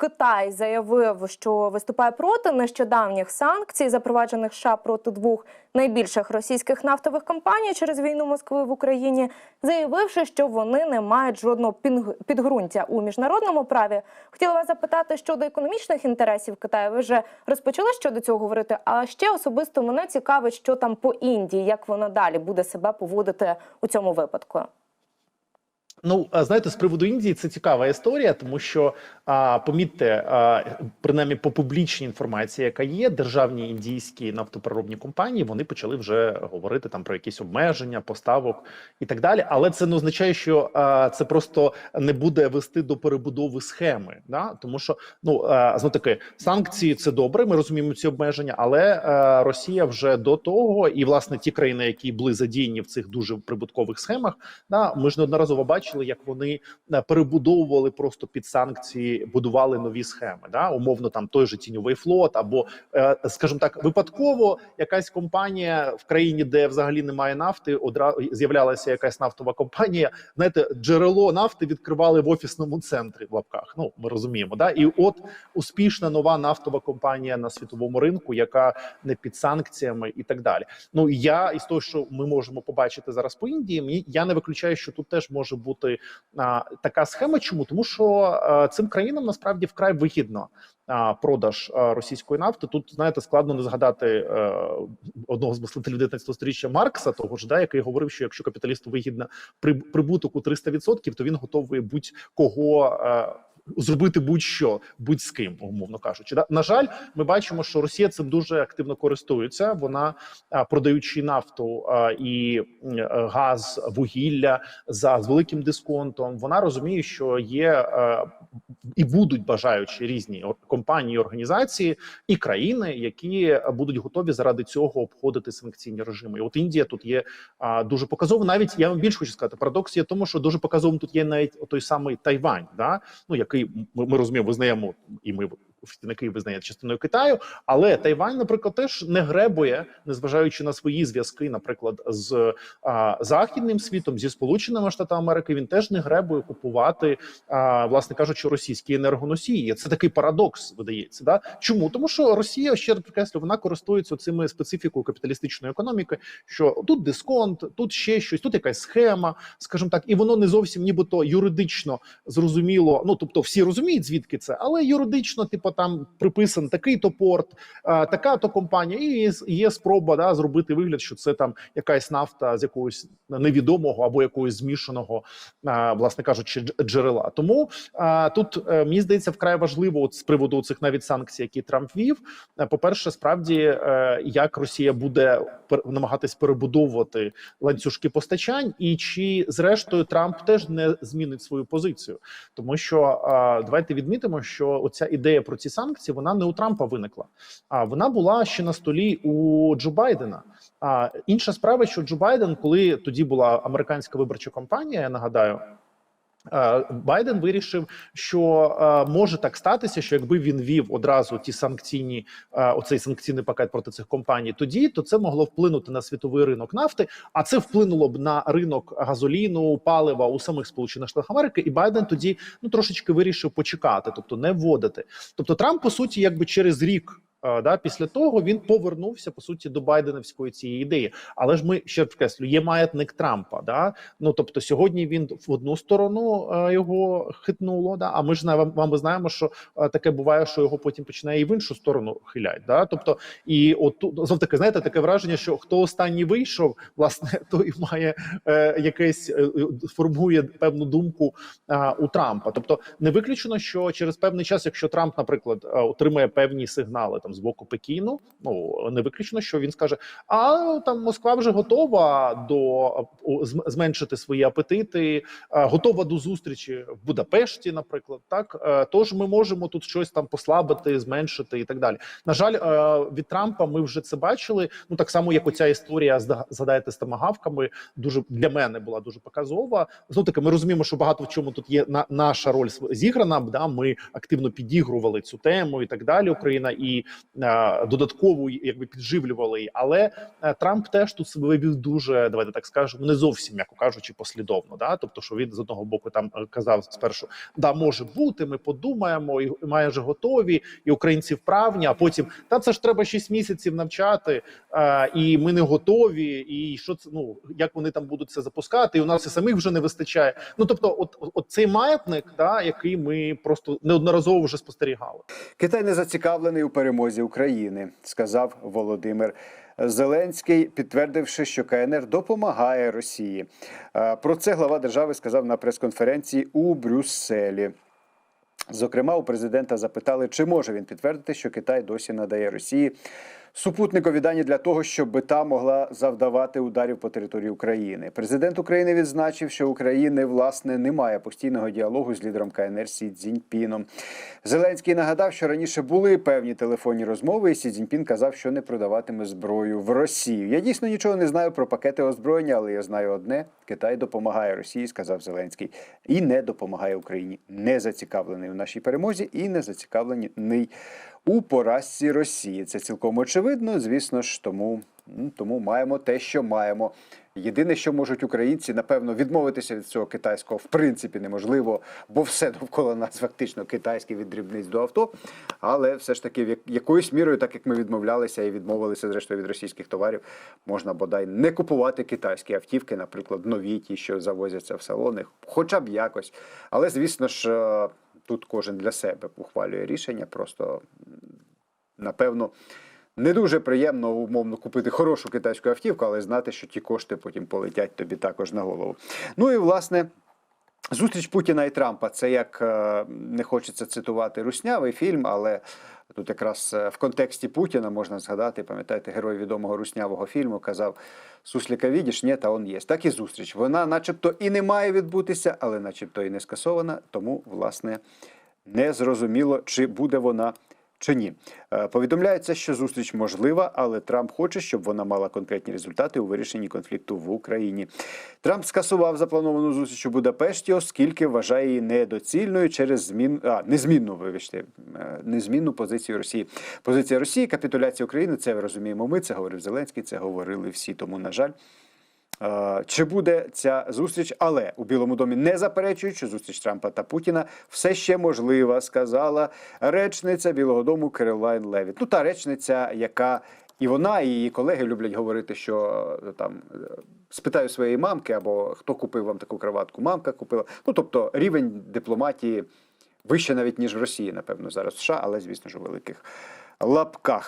Китай заявив, що виступає проти нещодавніх санкцій, запроваджених США проти двох найбільших російських нафтових компаній через війну Москви в Україні, заявивши, що вони не мають жодного підґрунтя у міжнародному праві. Хотіла вас запитати щодо економічних інтересів Китаю. Ви вже розпочали щодо цього говорити. А ще особисто мене цікавить, що там по Індії, як вона далі буде себе поводити у цьому випадку. Ну, а, знаєте, з приводу Індії це цікава історія, тому що а, помітьте, а, принаймні по публічній інформації, яка є, державні індійські нафтопереробні компанії, вони почали вже говорити там про якісь обмеження, поставок і так далі. Але це не означає, що а, це просто не буде вести до перебудови схеми. Да? Тому що ну а, знову таки санкції це добре. Ми розуміємо ці обмеження, але а, Росія вже до того, і власне ті країни, які були задіяні в цих дуже прибуткових схемах, да, ми ж неодноразово бачили, як вони е, перебудовували просто під санкції, будували нові схеми. Да? Умовно, там той же тіньовий флот, або, е, скажімо так, випадково якась компанія в країні, де взагалі немає нафти, одразу з'являлася якась нафтова компанія. Знаєте, джерело нафти відкривали в офісному центрі в лапках. Ну ми розуміємо, да і от успішна нова нафтова компанія на світовому ринку, яка не під санкціями і так далі. Ну я із того, що ми можемо побачити зараз по Індії, я не виключаю, що тут теж може бути а, така схема. Чому тому, що а, цим країнам насправді вкрай вигідно а, продаж а, російської нафти. Тут знаєте, складно не згадати а, одного з мислителів 19 сторіччя Маркса, того ж да, який говорив, що якщо капіталісту вигідно при прибуток у 300%, то він готовий будь-кого. Зробити будь-що, будь з ким, умовно кажучи, на жаль, ми бачимо, що Росія цим дуже активно користується. Вона продаючи нафту і е, газ, вугілля за з великим дисконтом. Вона розуміє, що є е, і будуть бажаючі різні компанії, організації і країни, які будуть готові заради цього обходити санкційні режими. І от Індія тут є а, дуже показово. Навіть я вам більше хочу сказати, парадокс є тому, що дуже показовим тут є навіть той самий Тайвань, да ну який ми, ми розуміємо, визнаємо, і ми на визнає частиною Китаю, але Тайвань, наприклад, теж не гребує, незважаючи на свої зв'язки, наприклад, з а, західним світом, зі сполученими штатами Америки. Він теж не гребує купувати, а, власне кажучи, російські енергоносії. Це такий парадокс видається. Да чому тому, що Росія ще раз підкреслю, вона користується цими специфікою капіталістичної економіки, що тут дисконт, тут ще щось, тут якась схема, скажімо так, і воно не зовсім нібито юридично зрозуміло. Ну тобто, всі розуміють звідки це, але юридично, типу, там приписан такий то порт, така то компанія, і є, спроба да зробити вигляд, що це там якась нафта з якогось невідомого або якогось змішаного, власне кажучи, джерела. Тому тут е, мені здається вкрай важливо от з приводу цих навіть санкцій, які Трамп вів. Е, По-перше, справді е, як Росія буде намагатись перебудовувати ланцюжки постачань, і чи зрештою Трамп теж не змінить свою позицію, тому що е, давайте відмітимо, що оця ідея про ці санкції вона не у Трампа виникла, а вона була ще на столі у Джо Байдена. А інша справа, що Джо Байден, коли тоді була американська виборча кампанія, я нагадаю. Е, Байден вирішив, що е, може так статися, що якби він вів одразу ті санкційні, е, оцей санкційний пакет проти цих компаній, тоді то це могло вплинути на світовий ринок нафти, а це вплинуло б на ринок газоліну, палива у самих Сполучених Штатах Америки. І Байден тоді ну трошечки вирішив почекати, тобто не вводити. Тобто Трамп по суті, якби через рік. Е, Да, після того він повернувся по суті до Байденівської цієї ідеї. Але ж ми ще підкреслю, є маятник Трампа. Да? Ну тобто, сьогодні він в одну сторону е, його хитнуло. Да? А ми ж вам ми знаємо, що е, таке буває, що його потім починає і в іншу сторону хилять. Да? Тобто, і от тут знов таки, знаєте, таке враження, що хто останній вийшов, власне, той має е, якесь е, формує певну думку е, у Трампа. Тобто, не виключено, що через певний час, якщо Трамп, наприклад, отримає певні сигнали там з боку Пекіну, ну не виключено, що він скаже: а там Москва вже готова до зменшити свої апетити, готова до зустрічі в Будапешті, наприклад. Так Е, тож ми можемо тут щось там послабити, зменшити і так далі. На жаль, е, від Трампа ми вже це бачили. Ну так само, як оця історія з згадайте з тамагавками, дуже для мене була дуже показова. Знов таки, ми розуміємо, що багато в чому тут є на наша роль зіграна. Да, ми активно підігрували цю тему і так далі. Україна і додатково якби підживлювали. Але е, Трамп теж тут себе вів дуже, давайте так скажемо, не зовсім, м'яко кажучи, послідовно. Да? Тобто, що він з одного боку там е, казав спершу, да, може бути, ми подумаємо, і майже готові, і українці вправні. А потім та це ж треба 6 місяців навчати, е, і ми не готові. І що це ну як вони там будуть це запускати? І у нас і самих вже не вистачає. Ну тобто, от, от цей маятник, да, який ми просто неодноразово вже спостерігали. Китай не зацікавлений у перемозі України, сказав Володимир Зеленський, підтвердивши, що КНР допомагає Росії. Е, Про це глава держави сказав на прес-конференції у Брюсселі. Зокрема, у президента запитали, чи може він підтвердити, що Китай досі надає Росії супутникові дані для того, щоб та могла завдавати ударів по території України. Президент України відзначив, що України власне немає постійного діалогу з лідером КНР Сі Цзіньпіном. Зеленський нагадав, що раніше були певні телефонні розмови, і Сі Цзіньпін казав, що не продаватиме зброю в Росію. Я дійсно нічого не знаю про пакети озброєння, але я знаю одне: Китай допомагає Росії, сказав Зеленський, і не допомагає Україні. Не зацікавлений у нашій перемозі і не зацікавлений у поразці Росії. Це цілком очевидно. Звісно ж, тому, тому маємо те, що маємо. Єдине, що можуть українці, напевно, відмовитися від цього китайського в принципі неможливо, бо все довкола нас фактично китайське від дрібниць до авто. Але все ж таки, якоюсь мірою, так як ми відмовлялися і відмовилися зрештою від російських товарів, можна бодай не купувати китайські автівки, наприклад, нові ті, що завозяться в салони, хоча б якось. Але звісно ж, е, тут кожен для себе ухвалює рішення. Просто напевно. Не дуже приємно умовно купити хорошу китайську автівку, але знати, що ті кошти потім полетять тобі також на голову. Ну і власне. Зустріч Путіна і Трампа це як е, не хочеться цитувати руснявий фільм, але тут якраз е, в контексті Путіна можна згадати, пам'ятаєте, герой відомого руснявого фільму казав Сусліка відіш, ні, та он є. Так і зустріч. Вона, начебто, і не має відбутися, але начебто і не скасована. Тому, власне, не зрозуміло, чи буде вона чи ні. Е, Повідомляється, що зустріч можлива, але Трамп хоче, щоб вона мала конкретні результати у вирішенні конфлікту в Україні. Трамп скасував заплановану зустріч у Будапешті, оскільки вважає її недоцільною через змін а незмінну, вибачте, е, незмінну позицію Росії. Позиція Росії, капітуляція України. Це розуміємо. Ми це говорив Зеленський. Це говорили всі. Тому на жаль. Е, Чи буде ця зустріч? Але у Білому домі не заперечують, що зустріч Трампа та Путіна все ще можлива, сказала речниця Білого Дому Керолайн Левіт. Ну та речниця, яка і вона, і її колеги люблять говорити, що е, там е, спитаю своєї мамки, або хто купив вам таку краватку, мамка купила. Ну тобто рівень дипломатії вище навіть ніж в Росії, напевно, зараз в США, але звісно ж у великих лапках.